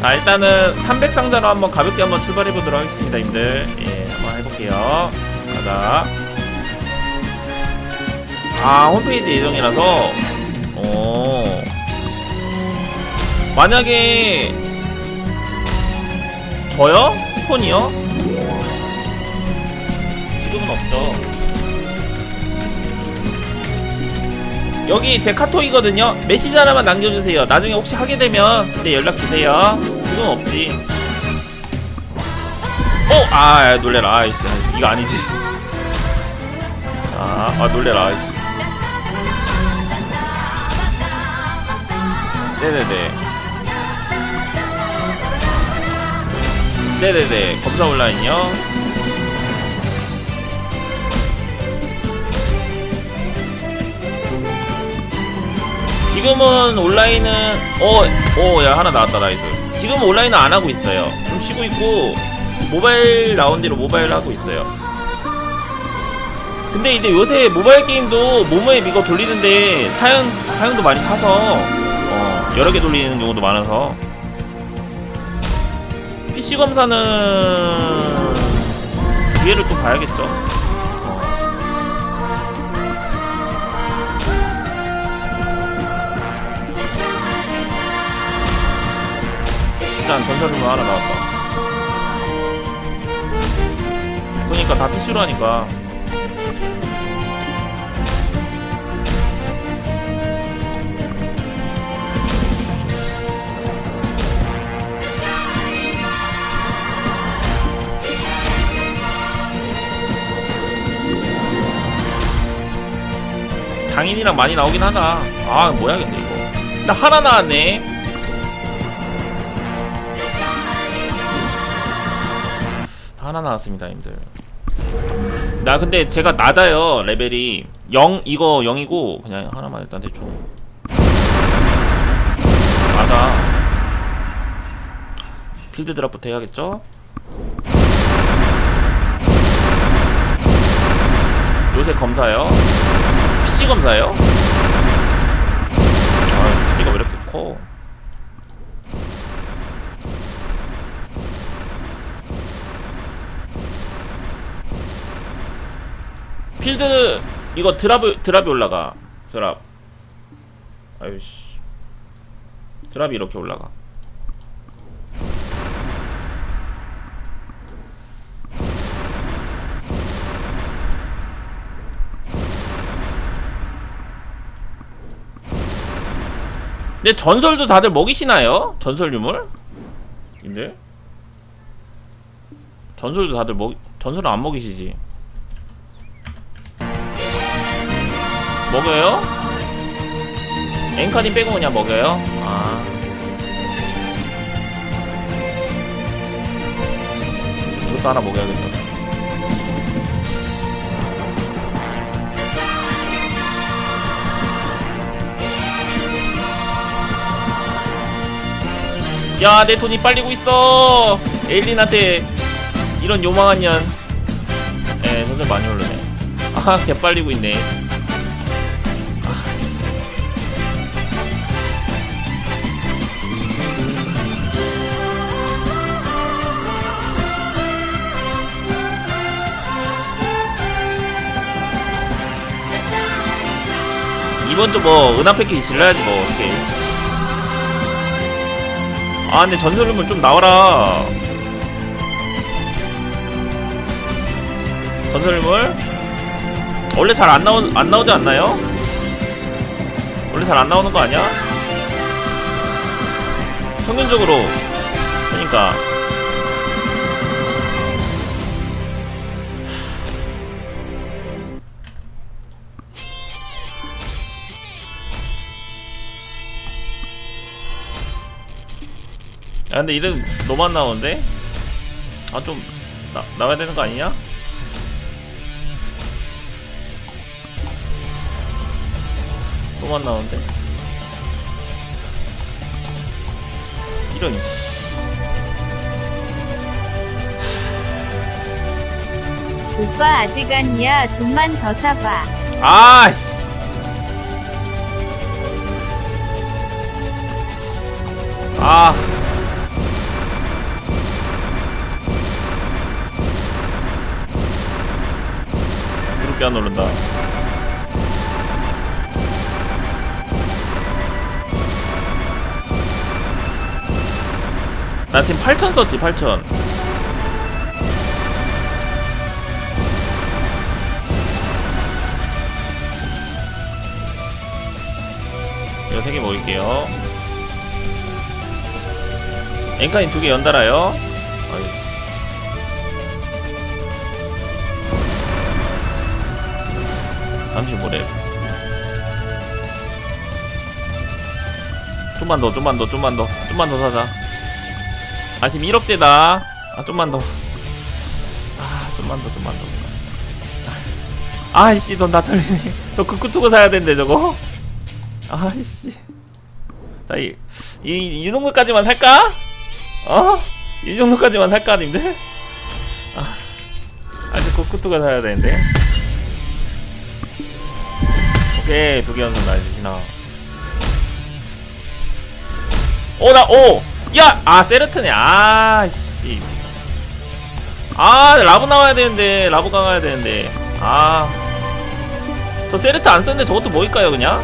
자 일단은 300상자로 한번 가볍게 한번 출발해 보도록 하겠습니다 님들. 예 한번 해볼게요. 가자. 아 홈페이지 예정이라서? 어 만약에 저요? 스폰이요? 지금은 없죠 여기 제 카톡이거든요. 메시지 하나만 남겨주세요. 나중에 혹시 하게 되면 그때 연락주세요. 지금 없지. 어! 아 놀래라. 아이씨 이거 아니지. 아, 아 놀래라. 아이씨. 네네네. 네네네. 검사 온라인요 지금은 온라인은 어오야 하나 나왔다 나이스. 지금 온라인은 안 하고 있어요. 좀 쉬고 있고 모바일 나온 뒤로 모바일 하고 있어요. 근데 이제 요새 모바일 게임도 모모앱 이거 돌리는데 사연 사연도 많이 타서 어 여러 개 돌리는 경우도 많아서. PC 검사는 기회를 또 봐야겠죠. 일단 전설로 하나 나왔다. 그러니까 다 PC로 하니까 장인이랑 많이 나오긴 하다. 아 뭐야 근데 이거. 나 하나 나왔네. 하나 나왔습니다, 님들. 나 근데 제가 낮아요 레벨이 0 이거 0이고 그냥 하나만 일단 대충 맞아 필드 드랍부터 해야겠죠? 요새 검사요? PC 검사요? 아, 이가 왜 이렇게 커? 필드 이거 드랍 드랍이 올라가 드랍 아유씨 드랍이 이렇게 올라가 근데 전설도 다들 먹이시나요? 전설 유물? 님들? 전설도 다들 먹 전설은 안 먹이시지 먹어요? 앵커님 빼고 그냥 먹어요? 아 이것도 하나 먹여야겠다 야, 내 돈이 빨리고 있어. 에일린한테 이런 요망한 년. 에, 돈을 많이 오르네. 아, 개 빨리고 있네. 이번 주뭐 은하 패키지 질러야지 뭐 어떻게. 아 근데 전설음은 좀 나와라 전설물 원래 잘 안 나오 안 나오지 않나요? 원래 잘 안 나오는 거 아니야? 평균적으로 그러니까 야 근데 이름 너무 안 나오는데? 아 좀 나와야 되는 거 아니냐? 너무 안 나오는데? 이런 씨. 오빠 아직 아니야. 좀만 더 사봐. 아씨 아 안 오른다. 나 지금 8천 썼지 8천 이거 3개 먹을게요 엔카인 2개 연달아요 어이. 35렙 좀만 더 좀만 더 좀만 더 좀만 더 사자. 아 지금 1억제다. 아 좀만 더아 좀만 더 좀만 더. 아이씨 돈 다 털리네. 저 극구투고 사야 된대 저거? 아이씨. 자이 이, 이 정도까지만 살까? 어? 이 정도까지만 살까 아님데? 아 아직 극구투가 사야 되는데. 오케이 두 개 연속 지나 오나 오! 야! 아 세르트네 아씨 아 라브 나와야 되는데 라브 강화야 되는데 아저 세르트 안 쓰는데 저것도 뭐일까요 그냥?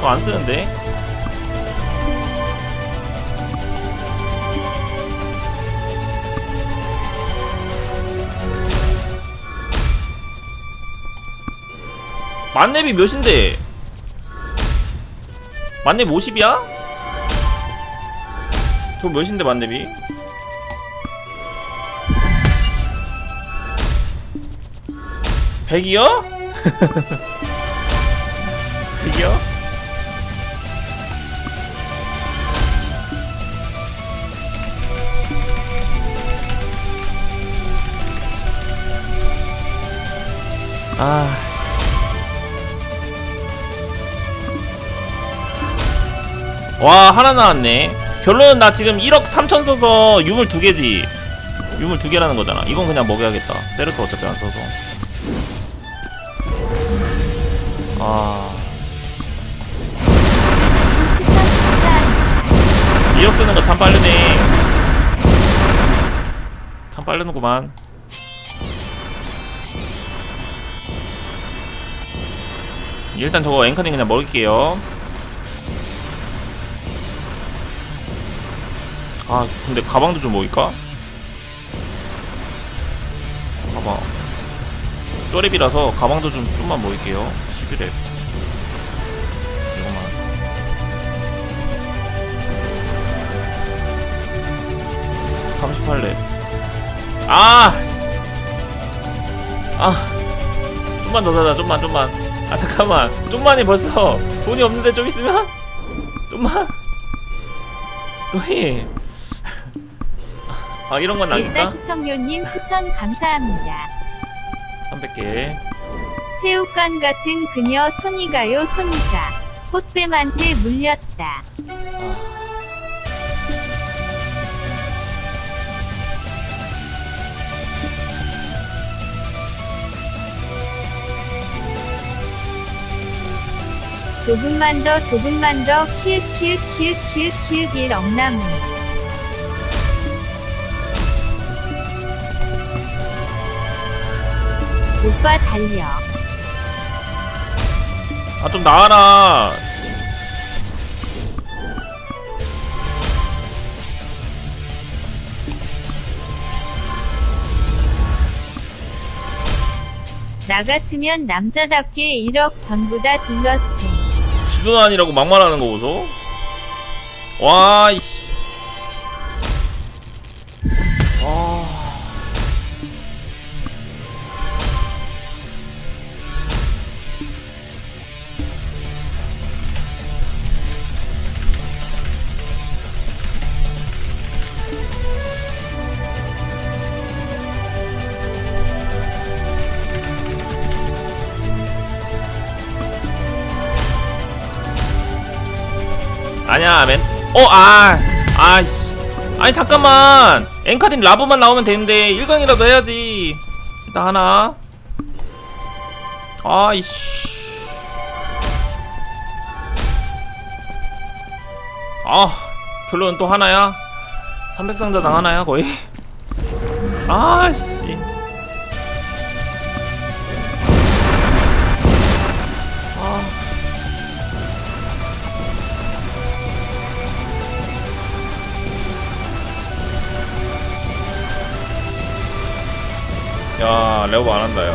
저 안 쓰는데 만렙이 몇인데? 만렙 50이야? 저 몇인데 만렙이? 백이요? 백이요? 아. 와 하나 나왔네. 결론은 나 지금 1억 3천 써서 유물 두 개지. 유물 두 개라는 거잖아. 이건 그냥 먹여야겠다. 세르트 어차피 안 써서. 아. 추천 감사합니다. 2억 쓰는 거 참 빠르네. 참 빠르는구만. 일단 저거 앵커님 그냥 먹을게요 아 근데 가방도 좀 먹을까? 가방 쪼렙이라서 가방도 좀 좀만 먹을게요. 11렙 이거만. 38렙. 아! 아! 좀만 더 사자 좀만 좀만. 아 잠깐만. 좀만이 벌써 돈이 없는데 좀 있으면? 좀만? 돈이 아 이런 건 일단 아닐까? 시청료님 추천 감사합니다. 300개 새우깡 같은 그녀 손이가요 손이가 꽃뱀한테 물렸다. 조금만 더 조금만 더 키읔 키읔 키읔 키읔 키읔 일 억나무 오빠 달려. 아 좀 나와라. 나 같으면 남자답게 1억 전부 다 질렀음. 지도 아니라고 막말하는 거 보소. 와 이씨 아니야 맨. 어 아. 아이씨. 아니 잠깐만. 엔카딘 라브만 나오면 되는데 1강이라도 해야지. 일단 하나. 아이씨. 아 결론은 또 하나야. 300상자 당 하나야 거의. 아씨. 야 레오브 안 한다 야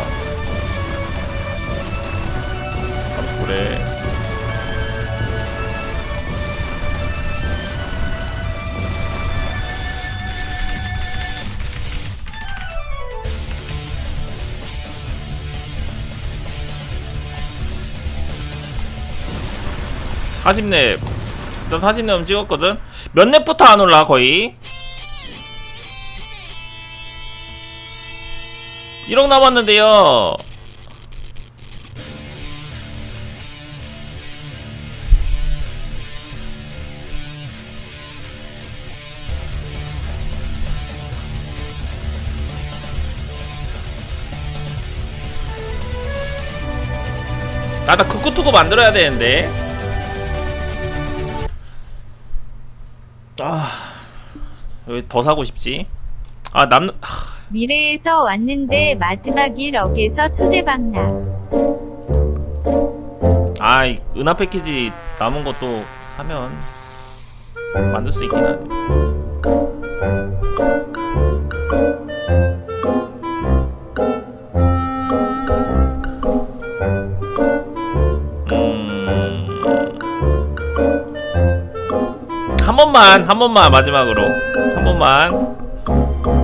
39래. (40렙) 일단 40렙 찍었거든. 몇 렙부터 안 올라 거의 1억 남았는데요. 아, 나 그쿠투고 만들어야 되는데. 아, 왜 더 사고 싶지? 아, 남, 하, 미래에서 왔는데 마지막 1억에서 초대박나. 아이 은하 패키지 남은 것도 사면 만들 수 있긴 하네. 음. 한 번만 한 번만 마지막으로 한 번만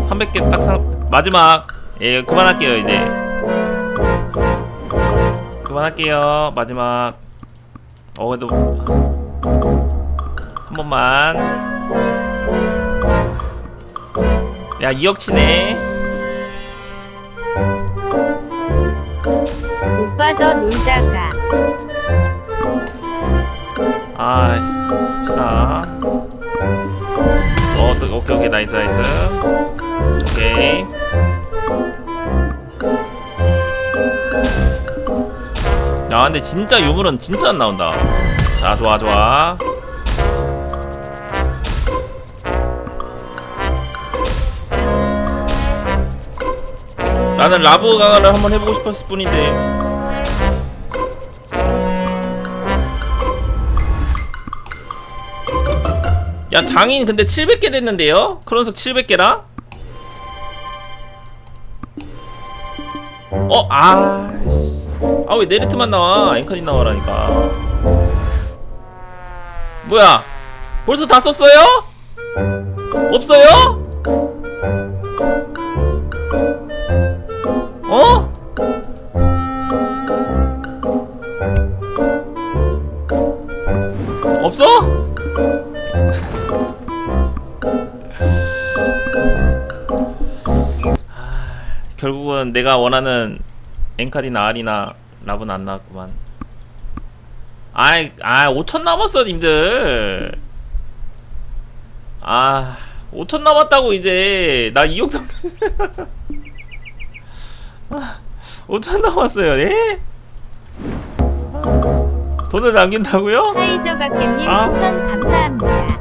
300개 딱 상, 마지막. 예 그만할게요 이제. 그만할게요 마지막. 어 그래도 한 번만. 야 2억 치네. 오빠 더 놀다가. 아 시다 어 또, 오케이 오케이. 나이스 나이스. 오케이 야 근데 진짜 유물은 진짜 안 나온다 자 좋아 좋아 나는 라브 강화를 한번 해보고 싶었을 뿐인데 야 장인 근데 700개 됐는데요? 크론석 700개라? 어? 아... 아 왜 네르트만 나와 앵커니 나와라니까 뭐야 벌써 다 썼어요? 없어요? 어? 없어? 결국은 내가 원하는 엔카디나 아리나 랍은 안 나왔구만. 아이, 아, 5천 남았어, 님들. 아, 5천 남았다고, 이제. 나 2억 정 5천 남았어요, 예? 돈을 남긴다고요? 하이저 갓겜님 아. 추천 감사합니다.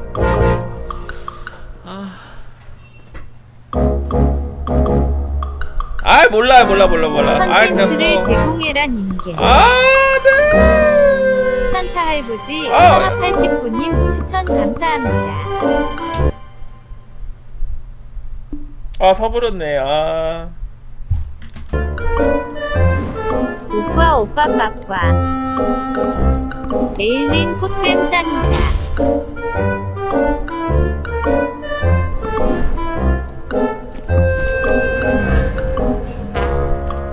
아, 몰라, 몰라, 몰라, 몰라. 아, 그냥 컨텐츠를 써. 제공해란 인계. 아, 네. 산타 할부지 아. 89님 추천 감사합니다. 아, 사버렸네, 아. 오빠 오빠 빠빠. 에일린 꽃뱀 짱이다.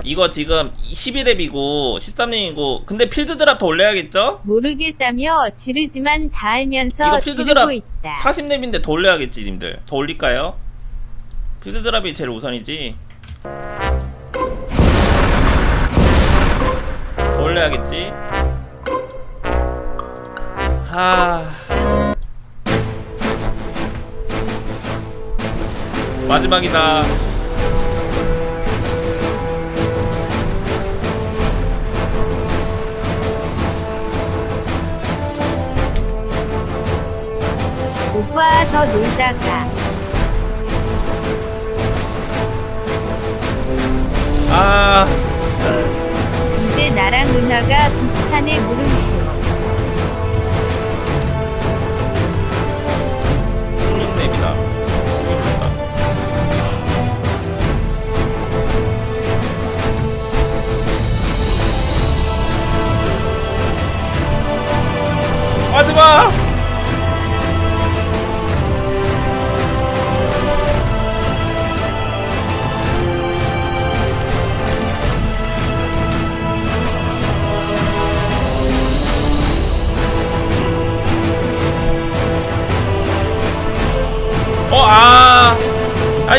이거 지금 12렙이고 13렙이고 근데 필드 드랍 더 올려야겠죠? 모르겠다며 지르지만 다 알면서 지르고 있다. 40렙인데 더 올려야겠지 님들 더 올릴까요? 필드 드랍이 제일 우선이지 더 올려야겠지? 하... 마지막이다 와 더 놀다가. 아. 이제 나랑 누나가 비슷하네 물음표. 수능맵이다. 하지마!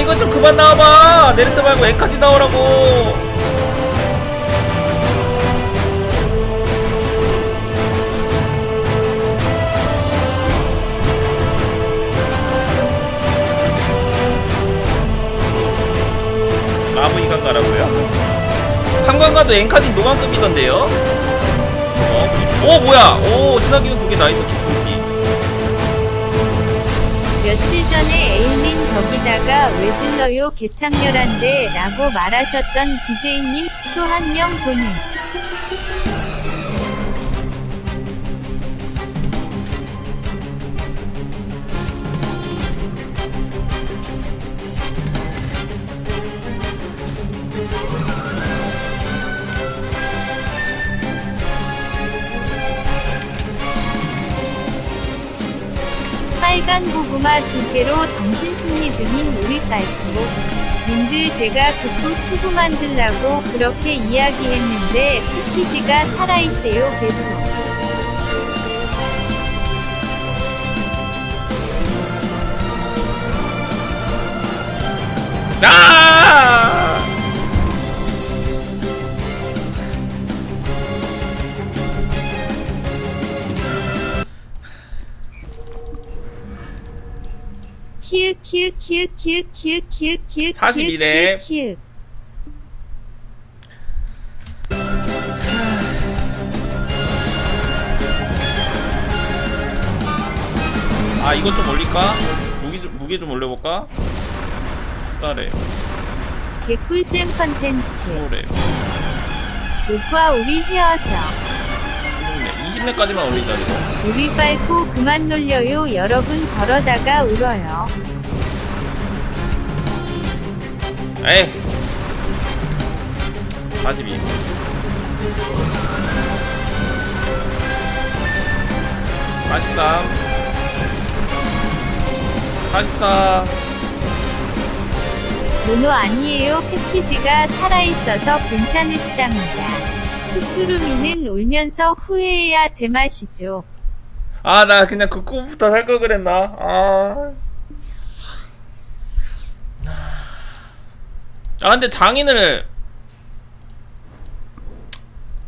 이거 좀 그만 나와봐. 네르트 말고 에카디 나오라고. 마부 이간 가라고요? 상관가도 엔카디 노관급이던데요? 어? 오 뭐야? 오 신화기운 두 개 나이스 기쁘기 며칠 전에 에일린 저기다가 왜 질러요 개창렬한데 라고 말하셨던 BJ님 또 한 명 보내. 빨간 고구마 두 개로 정신 승리 중인 우리 딸프. 님들 제가 극구 투구 만들라고 그렇게 이야기했는데 패키지가 살아있대요 계속. 키읔 키읔 키읔 42 래. 키읔 키읔. 아 이것 좀 올릴까? 무게 좀, 무게 좀 올려볼까? 14래 개꿀잼 컨텐츠 15래 오빠 우리 헤어져 16래 20래까지만 올리자 이거 우리 빨고 그만 놀려요 여러분 저러다가 울어요 에이. 42 43 44 모노 아니에요. 패키지가 살아있어서 괜찮으시답니다. 흑구루미는 울면서 후회해야 제맛이죠. 아 나 그냥 그 꿈부터 살 걸 그랬나? 아. 아 근데 장인을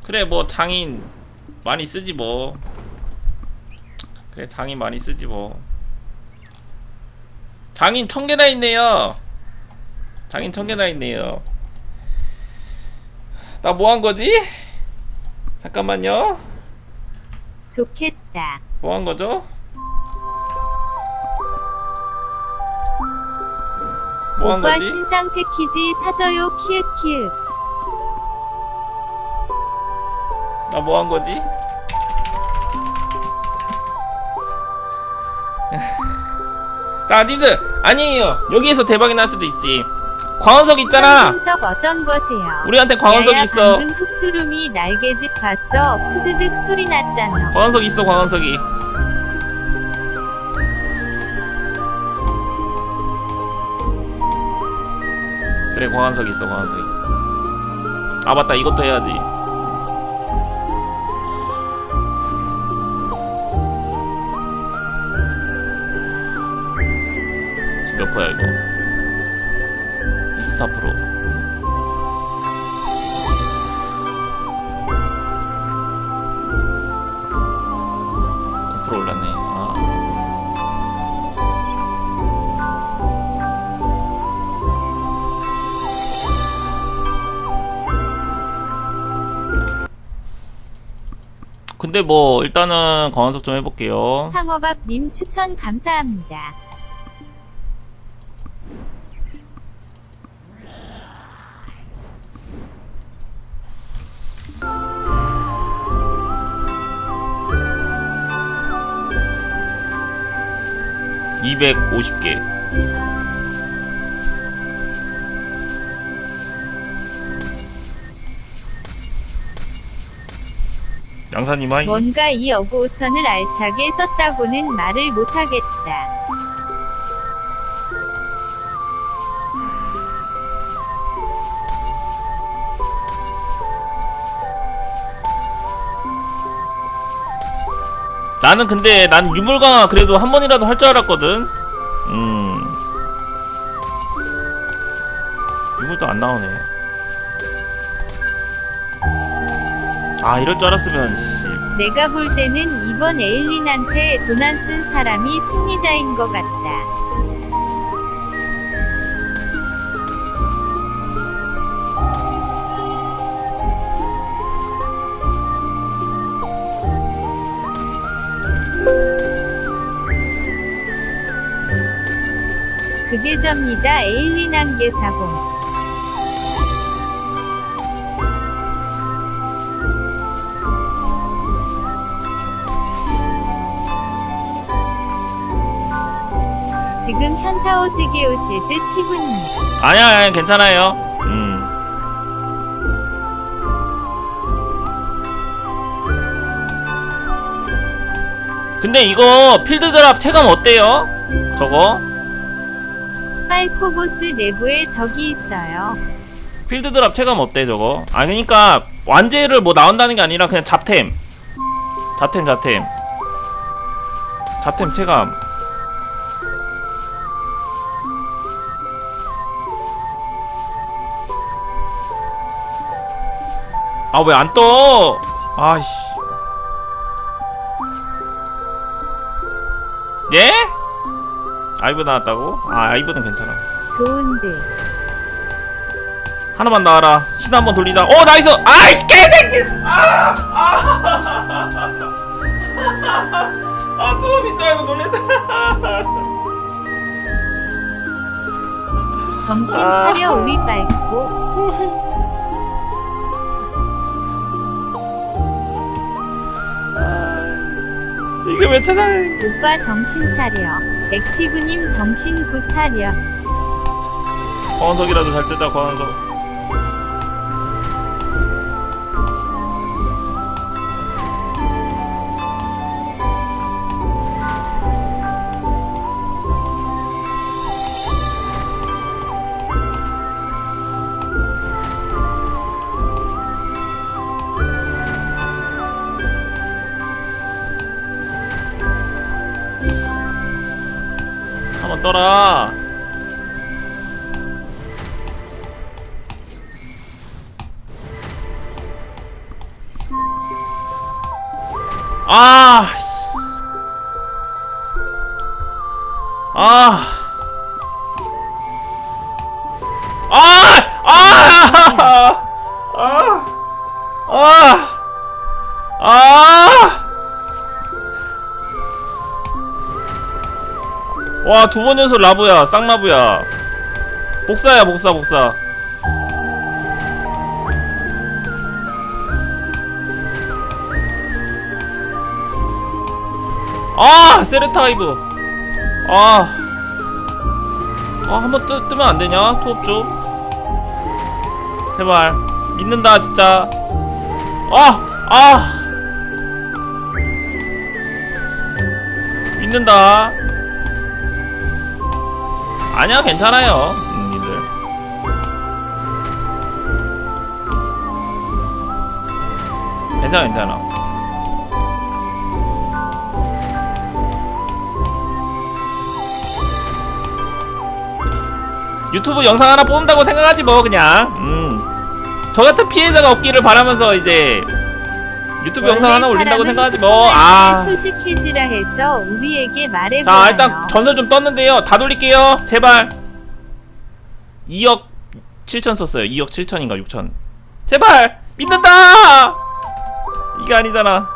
그래 뭐 장인 많이 쓰지 뭐. 그래 장인 많이 쓰지 뭐. 장인 천 개나 있네요. 장인 천 개나 있네요. 나 뭐 한 거지? 잠깐만요. 좋겠다. 뭐 한 거죠? 뭐한 오빠 거지? 신상 패키지 사줘요 키읔 키읔 나 뭐 한 거지? 자, 님들 아니에요. 여기에서 대박이 날 수도 있지. 광원석 있잖아. 현석 어떤 거세요? 우리한테 광원석이 야야, 있어. 방금 흑두루미 날개짓 봤어 푸드득 소리 났잖아 광원석 있어, 광원석이. 그래, 광원석 있어, 광원석이. 아 맞다, 이것도 해야지. 지금 몇 퍼야 이거? 24%. 근데 뭐 일단은 강원석 좀 해볼게요. 상어밥님 추천 감사합니다 이백오십 개 강사님 하이. 뭔가 2억 5천을 알차게 썼다고는 말을 못하겠다. 나는 근데 난 유물 강화 그래도 한 번이라도 할 줄 알았거든. 음. 유물도 안 나오네. 아 이럴 줄 알았으면 씨. 내가 볼 때는 이번 에일린한테 돈 안 쓴 사람이 승리자인 것 같다. 그게 접니다. 에일린 한개 사공. 지금 현타 오지게 오실 듯 티브님. 아니야, 아니야 괜찮아요. 음. 근데 이거 필드 드랍 체감 어때요? 저거? 파이코보스 내부에 적이 있어요. 필드 드랍 체감 어때 저거? 아 그러니까 완제를 뭐 나온다는 게 아니라 그냥 잡템. 잡템 잡템. 잡템 체감. 아 왜 안 떠? 아씨. 예? 아이브 나왔다고? 아 아이브는 괜찮아. 좋은데. 하나만 나와라. 신 한번 돌리자. 어 나이스. 아이 개새끼. 아, 아 투업인 줄 알고 놀랬다. 정신 아. 차려 우리 빨고. 이게 왜 찾아? 오빠 정신 차려. 액티브님 정신 구 차려. 광원석이라도 잘 쓰자 광원석. 와, 두 번 연속 라브야, 쌍라브야. 복사야, 복사, 복사. 아 세르타이브. 아, 아 한번 뜨, 뜨면 안 되냐? 투업 좀 제발. 믿는다 진짜. 아 아. 믿는다 아니야 괜찮아요. 음, 님들. 괜찮아 괜찮아. 유튜브 영상 하나 뽑는다고 생각하지 뭐 그냥. 음 저 같은 피해자가 없기를 바라면서 이제 유튜브 영상 하나 올린다고 생각하지 뭐아자 솔직해지라 해서 우리에게 말해보아요. 일단 전설 좀 떴는데요. 다 돌릴게요. 제발. 2억 7천 썼어요. 2억 7천인가 6천. 제발. 믿는다! 이게 아니잖아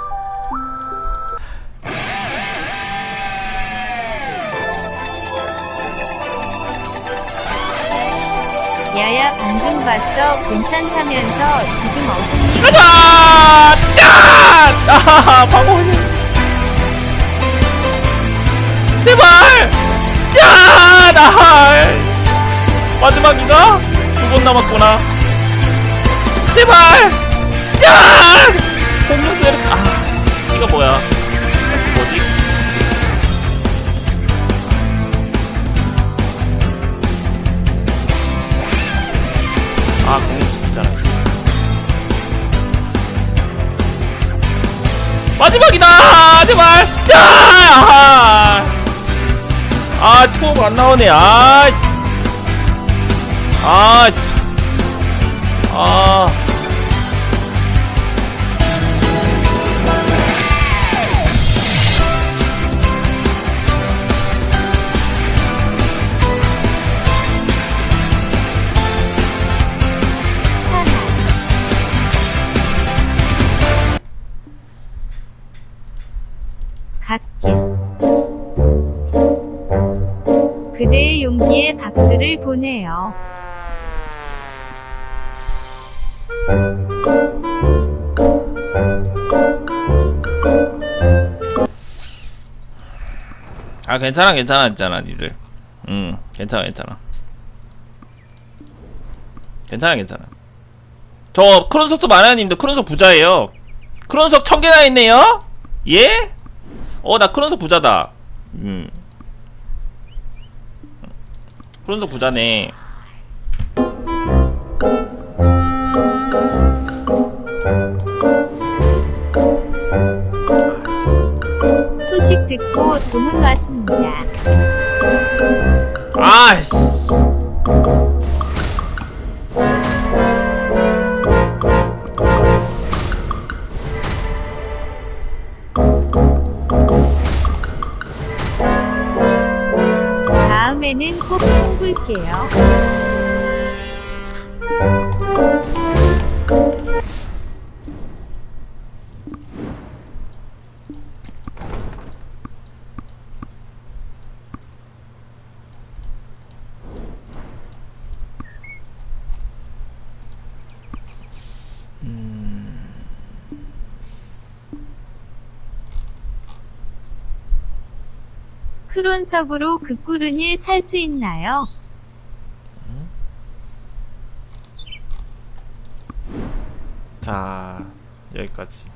야야 방금 봤어 괜찮다면서 지금 어둠이 가자! 짠! 아하하 방어님 제발! 짠! 아하 마지막이가 두번 남았구나. 제발! 짠! 공룡세르 아 이거 뭐야? 뭐지 아 공룡 찍히잖아 마지막이다! 제발! 짠 아하 아 투어가 안 나오네. 아 아, 아. 하 그대의 용기에 박수를 보내요. 아 괜찮아 괜찮아 괜찮아 니들. 응 괜찮아 괜찮아. 괜찮아 괜찮아. 저 크론석도 님들 크론석 부자예요. 크론석 천 개나 있네요? 예? 어나 크론석 부자다. 음 크론석 부자네 소식 듣고 주문 왔습니다. 아이씨 다음에는 꼭 꿈꿀게요. 크론석으로 그 꿀은일 살수 있나요? 자 여기까지